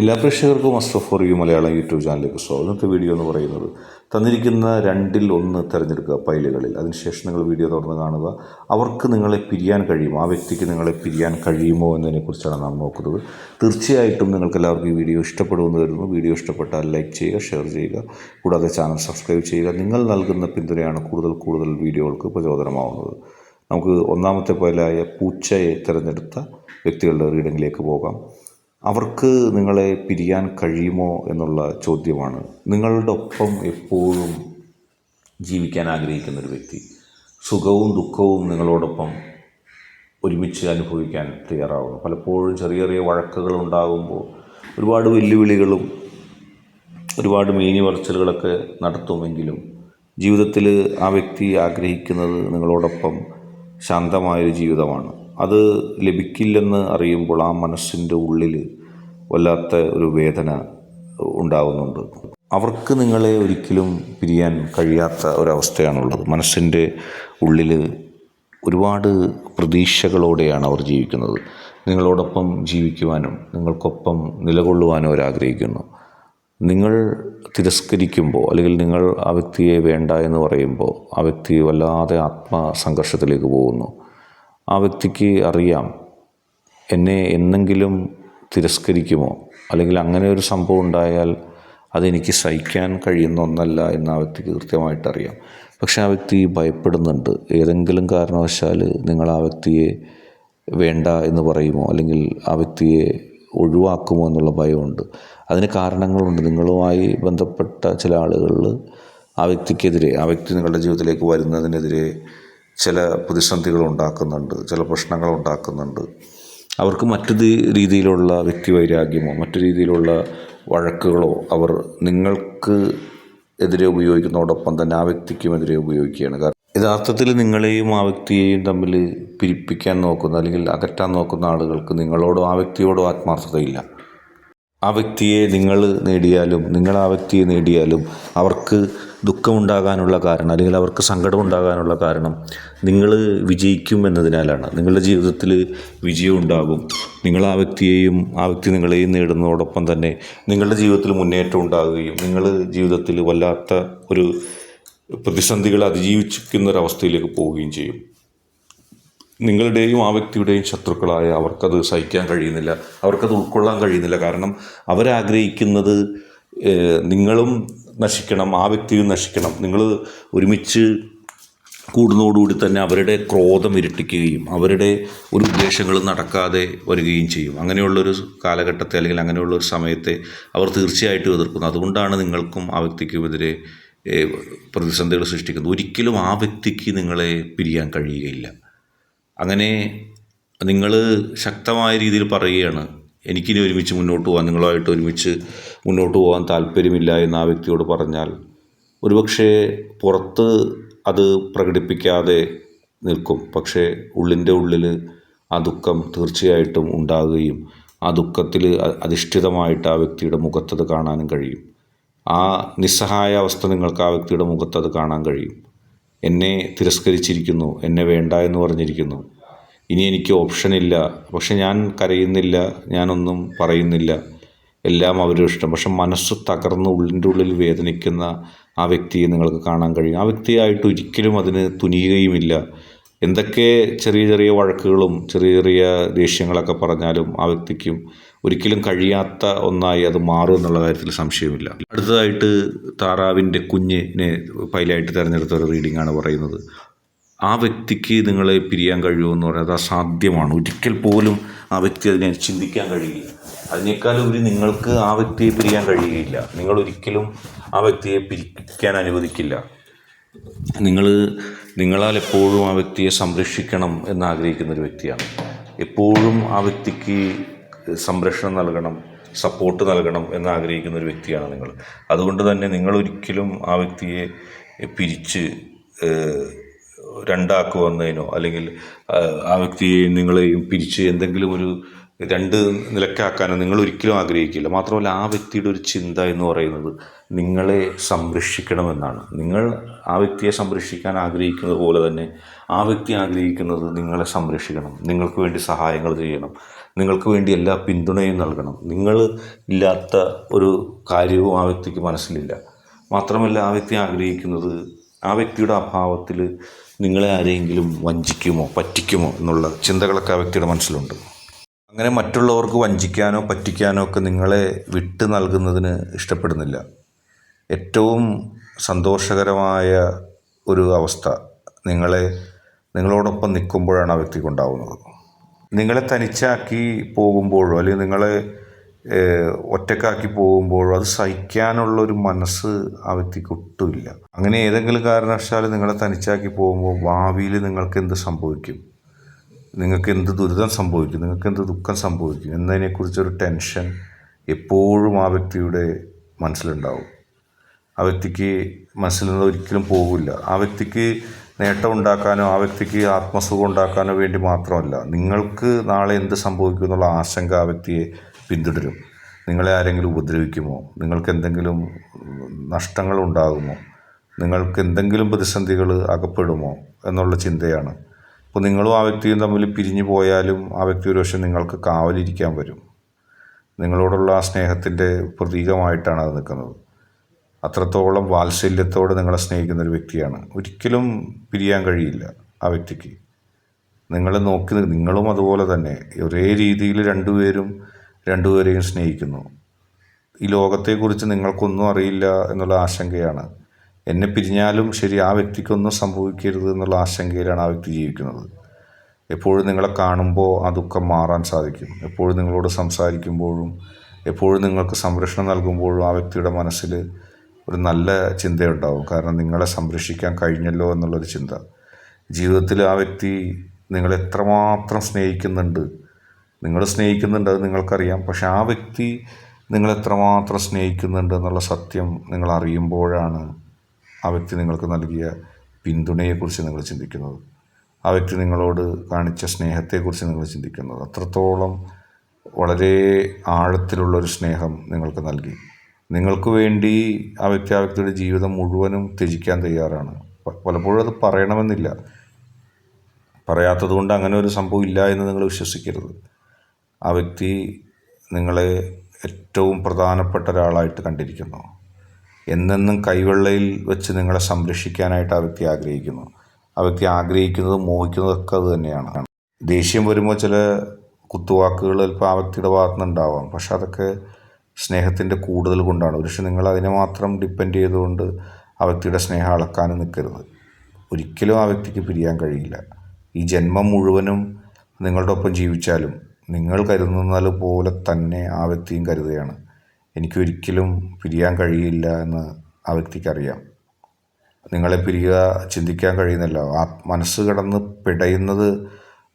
എല്ലാ പ്രേക്ഷകർക്കും master for you Malayalam YouTube ചാനലിലേക്ക് സ്വാഗതം. ഇന്നത്തെ വീഡിയോ എന്ന് പറയുന്നത് തന്നിരിക്കുന്ന രണ്ടിൽ ഒന്ന് തിരഞ്ഞെടുക്കുക ഫയലുകളിൽ അതിനുശേഷം നിങ്ങൾ വീഡിയോ തുറന്ന് കാണുക. അവർക്ക് നിങ്ങളെ പിരിയാൻ കഴിയുമോ ആ വ്യക്തിക്ക് നിങ്ങളെ പിരിയാൻ കഴിയുമോ എന്നതിനെക്കുറിച്ചാണ് നാം നോക്കുന്നത്. തീർച്ചയായിട്ടും നിങ്ങൾക്ക് എല്ലാവർക്കും ഈ വീഡിയോ ഇഷ്ടപ്പെടുമെന്ന് കരുതുന്നു. വീഡിയോ ഇഷ്ടപ്പെട്ടാൽ ലൈക്ക് ചെയ്യുക ഷെയർ ചെയ്യുക. കൂടാതെ ചാനൽ സബ്സ്ക്രൈബ് ചെയ്യുക. നിങ്ങൾ നൽകുന്ന പിന്തുണയാണ് കൂടുതൽ കൂടുതൽ വീഡിയോകൾക്ക് പ്രചോദനമാവുന്നത്. നമുക്ക് ഒന്നാമത്തെ പോലായ പൂച്ചയെ തിരഞ്ഞെടുത്ത വ്യക്തികളുടെ റീഡിങ്ങിലേക്ക് പോകാം. അവർക്ക് നിങ്ങളെ പിരിയാൻ കഴിയുമോ എന്നുള്ള ചോദ്യമാണ്. നിങ്ങളുടെ ഒപ്പം എപ്പോഴും ജീവിക്കാൻ ആഗ്രഹിക്കുന്ന ഒരു വ്യക്തി. സുഖവും ദുഃഖവും നിങ്ങളോടൊപ്പം ഒരുമിച്ച് അനുഭവിക്കാൻ തയ്യാറാവുന്നു. പലപ്പോഴും ചെറിയ ചെറിയ വഴക്കുകൾ ഉണ്ടാകുമ്പോൾ ഒരുപാട് വെല്ലുവിളികളും ഒരുപാട് മീനി പറച്ചിലുകളൊക്കെ നടത്തുമെങ്കിലും ജീവിതത്തിൽ ആ വ്യക്തി ആഗ്രഹിക്കുന്നത് നിങ്ങളോടൊപ്പം ശാന്തമായൊരു ജീവിതമാണ്. അത് ലഭിക്കില്ലെന്ന് അറിയുമ്പോൾ ആ മനസ്സിന്റെ ഉള്ളിൽ വല്ലാത്ത ഒരു വേദന ഉണ്ടാകുന്നുണ്ട് അവർക്ക് നിങ്ങളെ ഒരിക്കലും പിരിയാൻ കഴിയാത്ത ഒരവസ്ഥയാണുള്ളത്. മനസ്സിന്റെ ഉള്ളിൽ ഒരുപാട് പ്രതീക്ഷകളോടെയാണ് അവർ ജീവിക്കുന്നത്. നിങ്ങളോടൊപ്പം ജീവിക്കുവാനും നിങ്ങൾക്കൊപ്പം നിലകൊള്ളുവാനും അവരാഗ്രഹിക്കുന്നു നിങ്ങൾ തിരസ്കരിക്കുമ്പോൾ അല്ലെങ്കിൽ നിങ്ങൾ ആ വ്യക്തിയെ വേണ്ട എന്ന് പറയുമ്പോൾ ആ വ്യക്തി വല്ലാതെ ആത്മസംഘർഷത്തിലേക്ക് പോകുന്നു. ആ വ്യക്തിക്ക് അറിയാം എന്നെ എന്നെങ്കിലും തിരസ്കരിക്കുമോ? അല്ലെങ്കിൽ അങ്ങനെ ഒരു സംഭവം ഉണ്ടായാൽ അതെനിക്ക് സഹിക്കാൻ കഴിയുന്ന ഒന്നല്ല എന്ന് ആ വ്യക്തിക്ക് കൃത്യമായിട്ടറിയാം. പക്ഷെ ആ വ്യക്തി ഭയപ്പെടുന്നുണ്ട്. ഏതെങ്കിലും കാരണവശാൽ നിങ്ങൾ ആ വ്യക്തിയെ വേണ്ട എന്ന് പറയുമോ? അല്ലെങ്കിൽ ആ വ്യക്തിയെ ഒഴിവാക്കുമോ എന്നുള്ള ഭയമുണ്ട്. അതിന് കാരണങ്ങളുണ്ട്. നിങ്ങളുമായി ബന്ധപ്പെട്ട ചില ആളുകളിൽ ആ വ്യക്തിക്കെതിരെ ആ വ്യക്തി നിങ്ങളുടെ ജീവിതത്തിലേക്ക് വരുന്നതിനെതിരെ ചില പ്രതിസന്ധികൾ ഉണ്ടാക്കുന്നുണ്ട്. ചില പ്രശ്നങ്ങൾ ഉണ്ടാക്കുന്നുണ്ട്. അവർക്ക് മറ്റു രീതിയിലുള്ള വ്യക്തിവൈരാഗ്യമോ മറ്റു രീതിയിലുള്ള വഴക്കുകളോ അവർ നിങ്ങൾക്ക് എതിരെ ഉപയോഗിക്കുന്നതോടൊപ്പം തന്നെ ആ വ്യക്തിക്കുമെതിരെ ഉപയോഗിക്കുകയാണ്. കാരണം യഥാർത്ഥത്തിൽ നിങ്ങളെയും ആ വ്യക്തിയെയും തമ്മിൽ പിരിപ്പിക്കാൻ നോക്കുന്ന അല്ലെങ്കിൽ അകറ്റാൻ നോക്കുന്ന ആളുകൾക്ക് നിങ്ങളോടും ആ വ്യക്തിയോടോ ആത്മാർത്ഥതയില്ല. ആ വ്യക്തിയെ നിങ്ങൾ നേടിയാലും നിങ്ങൾ ആ വ്യക്തിയെ നേടിയാലും അവർക്ക് ദുഃഖമുണ്ടാകാനുള്ള കാരണം അല്ലെങ്കിൽ അവർക്ക് സങ്കടമുണ്ടാകാനുള്ള കാരണം നിങ്ങൾ വിജയിക്കും എന്നതിനാലാണ്. നിങ്ങളുടെ ജീവിതത്തിൽ വിജയം ഉണ്ടാകും നിങ്ങൾ ആ വ്യക്തിയെയും ആ വ്യക്തി നിങ്ങളെയും നേടുന്നതോടൊപ്പം തന്നെ നിങ്ങളുടെ ജീവിതത്തിൽ മുന്നേറ്റം ഉണ്ടാകുകയും നിങ്ങൾ ജീവിതത്തിൽ വല്ലാത്ത ഒരു പ്രതിസന്ധികൾ അതിജീവിച്ചിരിക്കുന്നൊരവസ്ഥയിലേക്ക് പോവുകയും ചെയ്യും. നിങ്ങളുടെയും ആ വ്യക്തിയുടെയും ശത്രുക്കളായ അവർക്കത് സഹിക്കാൻ കഴിയുന്നില്ല അവർക്കത് ഉൾക്കൊള്ളാൻ കഴിയുന്നില്ല. കാരണം അവരാഗ്രഹിക്കുന്നത് നിങ്ങളും നശിക്കണം ആ വ്യക്തിയും നശിക്കണം. നിങ്ങൾ ഒരുമിച്ച് കൂടുന്നതോടുകൂടി തന്നെ അവരുടെ ക്രോധം ഇരട്ടിക്കുകയും അവരുടെ ഒരു ഉദ്ദേശങ്ങൾ നടക്കാതെ വരികയും ചെയ്യും. അങ്ങനെയുള്ളൊരു കാലഘട്ടത്തെ അല്ലെങ്കിൽ അങ്ങനെയുള്ളൊരു സമയത്തെ അവർ തീർച്ചയായിട്ടും എതിർക്കുന്നു. അതുകൊണ്ടാണ് നിങ്ങൾക്കും ആ വ്യക്തിക്കുമെതിരെ പ്രതിസന്ധികൾ സൃഷ്ടിക്കുന്നത്. ഒരിക്കലും ആ വ്യക്തിക്ക് നിങ്ങളെ പിരിയാൻ കഴിയുകയില്ല. അങ്ങനെ നിങ്ങൾ ശക്തമായ രീതിയിൽ പറയുകയാണ് എനിക്കിനി ഒരുമിച്ച് മുന്നോട്ട് പോകാൻ നിങ്ങളുമായിട്ട് ഒരുമിച്ച് മുന്നോട്ട് പോകാൻ താല്പര്യമില്ല എന്ന് ആ വ്യക്തിയോട് പറഞ്ഞാൽ ഒരുപക്ഷെ പുറത്ത് അത് പ്രകടിപ്പിക്കാതെ നിൽക്കും. പക്ഷേ ഉള്ളിന്റെ ഉള്ളിൽ ആ ദുഃഖം തീർച്ചയായിട്ടും ഉണ്ടാകുകയും ആ ദുഃഖത്തിൽ അധിഷ്ഠിതമായിട്ട് ആ വ്യക്തിയുടെ മുഖത്തത് കാണാനും കഴിയും. ആ നിസ്സഹായ അവസ്ഥ നിങ്ങൾക്ക് ആ വ്യക്തിയുടെ മുഖത്തത് കാണാൻ കഴിയും. എന്നെ തിരസ്കരിച്ചിരിക്കുന്നു എന്നെ വേണ്ട എന്ന് പറഞ്ഞിരിക്കുന്നു. ഇനി എനിക്ക് ഓപ്ഷനില്ല പക്ഷെ ഞാൻ കരയുന്നില്ല. ഞാനൊന്നും പറയുന്നില്ല. എല്ലാം അവരുടെ ഇഷ്ടം. പക്ഷെ മനസ്സ് തകർന്ന് ഉള്ളിന്റെ ഉള്ളിൽ വേദനിക്കുന്ന ആ വ്യക്തിയെ നിങ്ങൾക്ക് കാണാൻ കഴിയും. ആ വ്യക്തിയായിട്ട് ഒരിക്കലും അതിന് തുനിയുകയുമില്ല. എന്തൊക്കെ ചെറിയ ചെറിയ വഴക്കുകളും ചെറിയ ചെറിയ ദേഷ്യങ്ങളൊക്കെ പറഞ്ഞാലും ആ വ്യക്തിക്കും ഒരിക്കലും കഴിയാത്ത ഒന്നായി അത് മാറും എന്നുള്ള കാര്യത്തിൽ സംശയമില്ല. അടുത്തതായിട്ട് താറാവിന്റെ കുഞ്ഞിനെ പൈലായിട്ട് തിരഞ്ഞെടുത്ത ഒരു റീഡിംഗ് ആണ് പറയുന്നത്. ആ വ്യക്തിക്ക് നിങ്ങളെ പിരിയാൻ കഴിയുമെന്ന് പറയുന്നത് അസാധ്യമാണ്. ഒരിക്കൽ പോലും ആ വ്യക്തി അതിനെ ചിന്തിക്കാൻ കഴിയില്ല. അതിനേക്കാൾ ഉപരി നിങ്ങൾക്ക് ആ വ്യക്തിയെ പിരിയാൻ കഴിയുകയില്ല നിങ്ങൾ ഒരിക്കലും ആ വ്യക്തിയെ പിരിക്കാൻ അനുവദിക്കില്ല. നിങ്ങൾ നിങ്ങളാൽ എപ്പോഴും ആ വ്യക്തിയെ സംരക്ഷിക്കണം എന്ന് ആഗ്രഹിക്കുന്ന ഒരു വ്യക്തിയാണ്. എപ്പോഴും ആ വ്യക്തിക്ക് സംരക്ഷണം നൽകണം സപ്പോർട്ട് നൽകണം എന്ന് ആഗ്രഹിക്കുന്ന ഒരു വ്യക്തിയാണ് നിങ്ങൾ. അതുകൊണ്ട് തന്നെ നിങ്ങൾ ഒരിക്കലും ആ വ്യക്തിയെ പിരിച്ച് രണ്ടാക്കുവന്നതിനോ അല്ലെങ്കിൽ ആ വ്യക്തിയെ നിങ്ങളെയും പിരിച്ച് എന്തെങ്കിലും ഒരു രണ്ട് നിലക്കാക്കാനോ നിങ്ങൾ ഒരിക്കലും ആഗ്രഹിക്കില്ല. മാത്രമല്ല ആ വ്യക്തിയുടെ ഒരു ചിന്ത എന്ന് പറയുന്നത് നിങ്ങളെ സംരക്ഷിക്കണമെന്നാണ്. നിങ്ങൾ ആ വ്യക്തിയെ സംരക്ഷിക്കാൻ ആഗ്രഹിക്കുന്നത് പോലെ തന്നെ ആ വ്യക്തി ആഗ്രഹിക്കുന്നത് നിങ്ങളെ സംരക്ഷിക്കണം. നിങ്ങൾക്ക് വേണ്ടി സഹായങ്ങൾ ചെയ്യണം. നിങ്ങൾക്ക് വേണ്ടി എല്ലാ പിന്തുണയും നൽകണം. നിങ്ങൾ ഇല്ലാത്ത ഒരു കാര്യവും ആ വ്യക്തിക്ക് മനസ്സിലില്ല. മാത്രമല്ല ആ വ്യക്തി ആഗ്രഹിക്കുന്നത് ആ വ്യക്തിയുടെ അഭാവത്തിൽ നിങ്ങളെ ആരെങ്കിലും വഞ്ചിക്കുമോ പറ്റിക്കുമോ എന്നുള്ള ചിന്തകളൊക്കെ ആ വ്യക്തിയുടെ മനസ്സിലുണ്ട്. അങ്ങനെ മറ്റുള്ളവർക്ക് വഞ്ചിക്കാനോ പറ്റിക്കാനോ ഒക്കെ നിങ്ങളെ വിട്ട് നൽകുന്നതിന് ഇഷ്ടപ്പെടുന്നില്ല. ഏറ്റവും സന്തോഷകരമായ ഒരു അവസ്ഥ നിങ്ങളെ നിങ്ങളോടൊപ്പം നിൽക്കുമ്പോഴാണ് ആ വ്യക്തിക്ക് ഉണ്ടാവുന്നത്. നിങ്ങളെ തനിച്ചാക്കി പോകുമ്പോഴോ അല്ലെങ്കിൽ നിങ്ങളെ ഒറ്റക്കാക്കി പോകുമ്പോൾ അത് സഹിക്കാനുള്ള ഒരു മനസ്സ് ആ വ്യക്തിക്ക് ഒട്ടുമില്ല അങ്ങനെ ഏതെങ്കിലും കാരണവശാൽ നിങ്ങളെ തനിച്ചാക്കി പോകുമ്പോൾ ഭാവിയിൽ നിങ്ങൾക്ക് എന്ത് സംഭവിക്കും? നിങ്ങൾക്ക് എന്ത് ദുരിതം സംഭവിക്കും? നിങ്ങൾക്ക് എന്ത് ദുഃഖം സംഭവിക്കും? എന്നതിനെക്കുറിച്ചൊരു ടെൻഷൻ എപ്പോഴും ആ വ്യക്തിയുടെ മനസ്സിലുണ്ടാവും. ആ വ്യക്തിക്ക് മനസ്സിൽ നിന്ന് ഒരിക്കലും പോകില്ല ആ വ്യക്തിക്ക് നേട്ടം ഉണ്ടാക്കാനോ ആ വ്യക്തിക്ക് ആത്മസുഖം ഉണ്ടാക്കാനോ വേണ്ടി മാത്രമല്ല നിങ്ങൾക്ക് നാളെ എന്ത് സംഭവിക്കും എന്നുള്ള ആശങ്ക ആ വ്യക്തിയെ പിന്തുടരും. നിങ്ങളെ ആരെങ്കിലും ഉപദ്രവിക്കുമോ? നിങ്ങൾക്ക് എന്തെങ്കിലും നഷ്ടങ്ങൾ ഉണ്ടാകുമോ നിങ്ങൾക്ക് എന്തെങ്കിലും പ്രതിസന്ധികൾ അകപ്പെടുമോ? എന്നുള്ള ചിന്തയാണ്. അപ്പോൾ നിങ്ങളും ആ വ്യക്തിയും തമ്മിൽ പിരിഞ്ഞു പോയാലും ആ വ്യക്തി ഒരു പക്ഷേ നിങ്ങൾക്ക് കാവലിരിക്കാൻ വരും. നിങ്ങളോടുള്ള ആ സ്നേഹത്തിന്റെ പ്രതീകമായിട്ടാണ് അത് നിൽക്കുന്നത്. അത്രത്തോളം വാത്സല്യത്തോടെ നിങ്ങളെ സ്നേഹിക്കുന്ന ഒരു വ്യക്തിയാണ്. ഒരിക്കലും പിരിയാൻ കഴിയില്ല ആ വ്യക്തിക്ക്. നിങ്ങളെ നോക്കി നിങ്ങളും അതുപോലെ തന്നെ. ഒരേ രീതിയിൽ രണ്ടുപേരും രണ്ടുപേരെയും സ്നേഹിക്കുന്നു. ഈ ലോകത്തെക്കുറിച്ച് നിങ്ങൾക്കൊന്നും അറിയില്ല എന്നുള്ള ആശങ്കയാണ്. എന്നെ പിരിഞ്ഞാലും ശരി ആ വ്യക്തിക്കൊന്നും സംഭവിക്കരുത് എന്നുള്ള ആശങ്കയിലാണ് ആ വ്യക്തി ജീവിക്കുന്നത്. എപ്പോഴും നിങ്ങളെ കാണുമ്പോൾ ആ ദുഃഖം മാറാൻ സാധിക്കും. എപ്പോഴും നിങ്ങളോട് സംസാരിക്കുമ്പോഴും എപ്പോഴും നിങ്ങൾക്ക് സംരക്ഷണം നൽകുമ്പോഴും ആ വ്യക്തിയുടെ മനസ്സിൽ ഒരു നല്ല ചിന്തയുണ്ടാവും. കാരണം നിങ്ങളെ സംരക്ഷിക്കാൻ കഴിഞ്ഞല്ലോ എന്നുള്ളൊരു ചിന്ത. ജീവിതത്തിൽ ആ വ്യക്തി നിങ്ങളെത്രമാത്രം സ്നേഹിക്കുന്നുണ്ട് നിങ്ങൾ സ്നേഹിക്കുന്നുണ്ട് അത് നിങ്ങൾക്കറിയാം. പക്ഷെ ആ വ്യക്തി നിങ്ങളെത്രമാത്രം സ്നേഹിക്കുന്നുണ്ട് എന്നുള്ള സത്യം നിങ്ങൾ അറിയുമ്പോഴാണ് ആ വ്യക്തി നിങ്ങൾക്ക് നൽകിയ പിന്തുണയെക്കുറിച്ച് നിങ്ങൾ ചിന്തിക്കുന്നത്. ആ വ്യക്തി നിങ്ങളോട് കാണിച്ച സ്നേഹത്തെക്കുറിച്ച് നിങ്ങൾ ചിന്തിക്കുന്നത്. അത്രത്തോളം വളരെ ആഴത്തിലുള്ളൊരു സ്നേഹം നിങ്ങൾക്ക് നൽകി. നിങ്ങൾക്ക് വേണ്ടി ആ വ്യക്തി ആ വ്യക്തിയുടെ ജീവിതം മുഴുവനും ത്യജിക്കാൻ തയ്യാറാണ്. പലപ്പോഴും അത് പറയണമെന്നില്ല. പറയാത്തത് കൊണ്ട് അങ്ങനെ ഒരു സംഭവം ഇല്ല എന്ന് നിങ്ങൾ വിശ്വസിക്കരുത്. ആ വ്യക്തി നിങ്ങളെ ഏറ്റവും പ്രധാനപ്പെട്ട ഒരാളായിട്ട് കണ്ടിരിക്കുന്നു. എന്നെന്നും കൈവെള്ളയിൽ വെച്ച് നിങ്ങളെ സംരക്ഷിക്കാനായിട്ട് ആ വ്യക്തി ആഗ്രഹിക്കുന്നു. ആ വ്യക്തി ആഗ്രഹിക്കുന്നതും മോഹിക്കുന്നതൊക്കെ അത് തന്നെയാണ്. ദേഷ്യം വരുമ്പോൾ ചില കുത്തുവാക്കുകൾ ചിലപ്പോൾ ആ വ്യക്തിയുടെ ഭാഗത്തു നിന്നുണ്ടാവാം പക്ഷെ അതൊക്കെ സ്നേഹത്തിന്റെ കൂടുതൽ കൊണ്ടാണ് പക്ഷെ നിങ്ങൾ അതിനെ മാത്രം ഡിപ്പെൻഡ് ചെയ്തുകൊണ്ട് ആ വ്യക്തിയുടെ സ്നേഹം അളക്കാനും നിൽക്കരുത്. ഒരിക്കലും ആ വ്യക്തിക്ക് പിരിയാൻ കഴിയില്ല. ഈ ജന്മം മുഴുവനും നിങ്ങളുടെ ഒപ്പം ജീവിച്ചാലും നിങ്ങൾ കരുതുന്നത് പോലെ തന്നെ ആ വ്യക്തിയും കരുതുകയാണ്. എനിക്കൊരിക്കലും പിരിയാൻ കഴിയില്ല എന്ന് ആ വ്യക്തിക്കറിയാം നിങ്ങളെ പിരിയുക ചിന്തിക്കാൻ കഴിയുന്നില്ല. ആ മനസ്സ് കിടന്ന് പിടയുന്നത്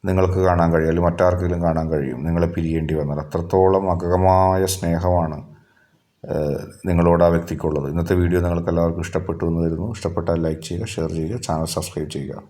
നിങ്ങൾക്ക് കാണാൻ കഴിയും. അല്ലെങ്കിൽ മറ്റാർക്കെങ്കിലും കാണാൻ കഴിയും. നിങ്ങളെ പിരിയേണ്ടി വന്നാൽ അത്രത്തോളം അകമായ സ്നേഹമാണ് നിങ്ങളോട് ആ വ്യക്തിക്കുള്ളത്. ഇന്നത്തെ വീഡിയോ നിങ്ങൾക്ക് എല്ലാവർക്കും ഇഷ്ടപ്പെട്ടു എന്ന് വരുന്നു ഇഷ്ടപ്പെട്ടാൽ ലൈക്ക് ചെയ്യുക ഷെയർ ചെയ്യുക ചാനൽ സബ്സ്ക്രൈബ് ചെയ്യുക.